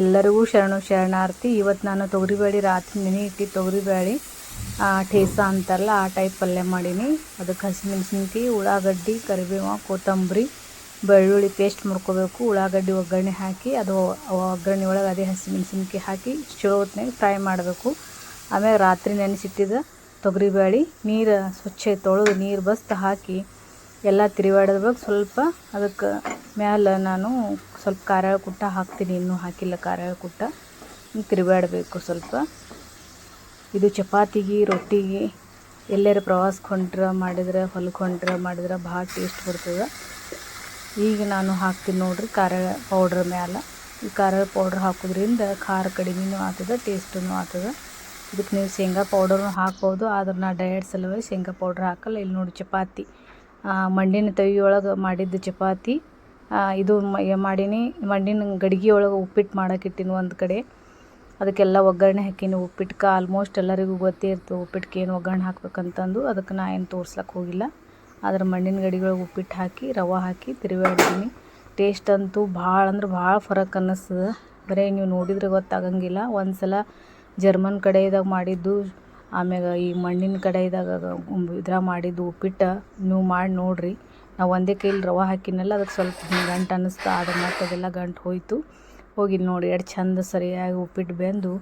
ಎಲ್ಲರಿಗೂ ಶರಣು ಶರಣಾರ್ಥಿ. ಇವತ್ತು ನಾನು ತೊಗರಿಬೇಳೆ ರಾತ್ರಿ ನೆನೆ ಇಟ್ಟು ತೊಗರಿಬೇಳೆ ಠೇಸ ಅಂತಾರಲ್ಲ, ಆ ಟೈಪ್ ಪಲ್ಯ ಮಾಡೀನಿ. ಅದಕ್ಕೆ ಹಸಿಮೆಣ್ಸಿನ್ಕಾಯಿ, ಉಳ್ಳಾಗಡ್ಡಿ, ಕರಿಬೇವು, ಕೊತ್ತಂಬರಿ, ಬೆಳ್ಳುಳ್ಳಿ ಪೇಸ್ಟ್ ಮಾಡ್ಕೋಬೇಕು. ಉಳ್ಳಾಗಡ್ಡಿ ಒಗ್ಗರಣೆ ಹಾಕಿ, ಅದು ಒಗ್ಗರಣೆ ಒಳಗೆ ಅದೇ ಹಸಿಮೆಣ್ಸಿನ್ಕಾಯಿ ಹಾಕಿ ಚಲೋ ಹೊತ್ನಾಗ ಫ್ರೈ ಮಾಡಬೇಕು. ಆಮೇಲೆ ರಾತ್ರಿ ನೆನೆಸಿಟ್ಟಿದ್ದ ತೊಗರಿಬೇಳೆ, ನೀರು ಸ್ವಚ್ಛ ತೊಳೆದು ನೀರು ಬಸ್ತು ಹಾಕಿ, ಎಲ್ಲ ತಿರುವಾಡಬೇಕು ಸ್ವಲ್ಪ ಅದಕ್ಕೆ ಮ್ಯಾಲೆ ನಾನು ಸ್ವಲ್ಪ ಖಾರ ಕುಟ್ಟ ಹಾಕ್ತೀನಿ. ಇನ್ನೂ ಹಾಕಿಲ್ಲ ಖಾರ ಕುಟ್ಟ. ತಿರುಗಾಡಬೇಕು ಸ್ವಲ್ಪ. ಇದು ಚಪಾತಿಗೆ, ರೊಟ್ಟಿಗೆ ಎಲ್ಲರ ಪ್ರವಾಸಕ್ಕೆ ಹೊಂಟ್ರೆ, ಮಾಡಿದ್ರೆ ಹೊಲಕ್ಕೆ ಹೊಂಟ್ರೆ, ಮಾಡಿದ್ರೆ ಭಾಳ ಟೇಸ್ಟ್ ಬರ್ತದೆ. ಈಗ ನಾನು ಹಾಕ್ತೀನಿ ನೋಡ್ರಿ ಖಾರ ಪೌಡ್ರ್ ಮ್ಯಾಲೆ. ಈ ಖಾರ ಪೌಡ್ರ್ ಹಾಕೋದ್ರಿಂದ ಖಾರ ಕಡಿಮೆನೂ ಆಗ್ತದೆ ಟೇಸ್ಟೂ ಆಗ್ತದೆ. ಇದಕ್ಕೆ ನೀವು ಶೇಂಗಾ ಪೌಡರ್ನು ಹಾಕ್ಬೋದು. ಆದ್ರೆ ನಾ ಡಯಟ್ ಸಲುವಾಗಿ ಶೇಂಗಾ ಪೌಡ್ರ್ ಹಾಕಲ್ಲ. ಇಲ್ಲಿ ನೋಡಿ ಚಪಾತಿ. ಮಂಡಿನ ತವಿಯೊಳಗೆ ಮಾಡಿದ್ದು ಚಪಾತಿ ಇದು ಮಾಡೀನಿ. ಮಣ್ಣಿನ ಗಡಿಗೆ ಒಳಗೆ ಉಪ್ಪಿಟ್ಟು ಮಾಡಕ್ಕೆ ಇಟ್ಟೀನಿ ಒಂದು ಕಡೆ. ಅದಕ್ಕೆಲ್ಲ ಒಗ್ಗರಣೆ ಹಾಕೀನಿ. ಉಪ್ಪಿಟ್ಕೆ ಆಲ್ಮೋಸ್ಟ್ ಎಲ್ಲರಿಗೂ ಗೊತ್ತೇ ಇರ್ತದೆ ಉಪ್ಪಿಟ್ಕೆ ಏನು ಒಗ್ಗರಣೆ ಹಾಕ್ಬೇಕಂತಂದು. ಅದಕ್ಕೆ ನಾ ಏನು ತೋರ್ಸ್ಲಕ್ಕೆ ಹೋಗಿಲ್ಲ. ಆದ್ರೆ ಮಣ್ಣಿನ ಗಡಿಗೊಳಗೆ ಉಪ್ಪಿಟ್ಟು ಹಾಕಿ, ರವೆ ಹಾಕಿ ತಿರುವಾಡ್ತೀನಿ ಟೇಸ್ಟ್ ಅಂತೂ ಭಾಳ ಅಂದ್ರೆ ಭಾಳ ಫರಕ್ ಅನ್ನಿಸ್ತದೆ. ಬರೀ ನೀವು ನೋಡಿದ್ರೆ ಗೊತ್ತಾಗಂಗಿಲ್ಲ. ಒಂದು ಸಲ ಜರ್ಮನ್ ಕಡೆದಾಗ ಮಾಡಿದ್ದು, ಆಮ್ಯಾಗ ಈ ಮಣ್ಣಿನ ಕಡೆದಾಗ ಇದ್ರಾಗ ಮಾಡಿದ್ದು ಉಪ್ಪಿಟ್ಟು ನೀವು ಮಾಡಿ ನೋಡಿರಿ. ನಾವು ಒಂದೇ ಕೈಲಿ ರವೆ ಹಾಕಿನಲ್ಲ ಅದಕ್ಕೆ ಸ್ವಲ್ಪ ಗಂಟು ಅನ್ನಿಸ್ತು ಆದ್ರೆ ಮತ್ತೆ ಅದೆಲ್ಲ ಗಂಟು ಹೋಯಿತು. ಹೋಗಿ ನೋಡಿ, ಎಷ್ಟು ಚಂದ ಸರಿಯಾಗಿ ಉಪ್ಪಿಟ್ಟು ಬೆಂದು.